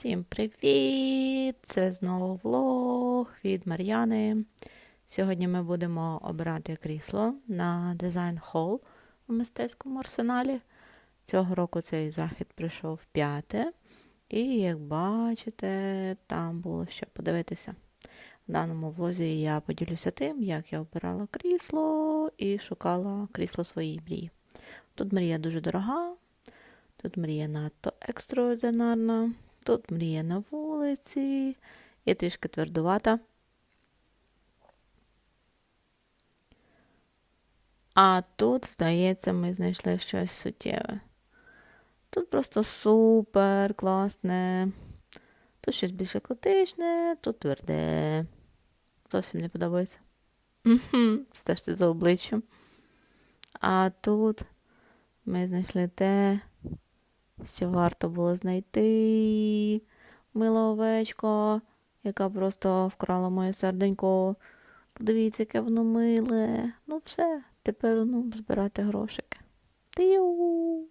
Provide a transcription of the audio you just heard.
Всім привіт! Це знову влог від Мар'яни. Сьогодні ми будемо обирати крісло на дизайн хол у мистецькому арсеналі. Цього року цей захід прийшов п'яте. І як бачите, там було що подивитися. В даному влозі я поділюся тим, як я обирала крісло і шукала крісло своїй мрії. Тут мрія дуже дорога, тут мрія надто екстраординарна. Тут мрія на вулиці і трішки твердувата. А тут, здається, ми знайшли щось суттєве. Тут просто супер класне. Тут щось більш еклетичне, тут тверде. Зовсім не подобається. Стежте за обличчям. А тут ми знайшли те, що варто було знайти. Мила овечко, яка просто вкрала моє серденько. Подивіться, яке воно миле. Ну все, тепер ну, збирати грошики. Тиу.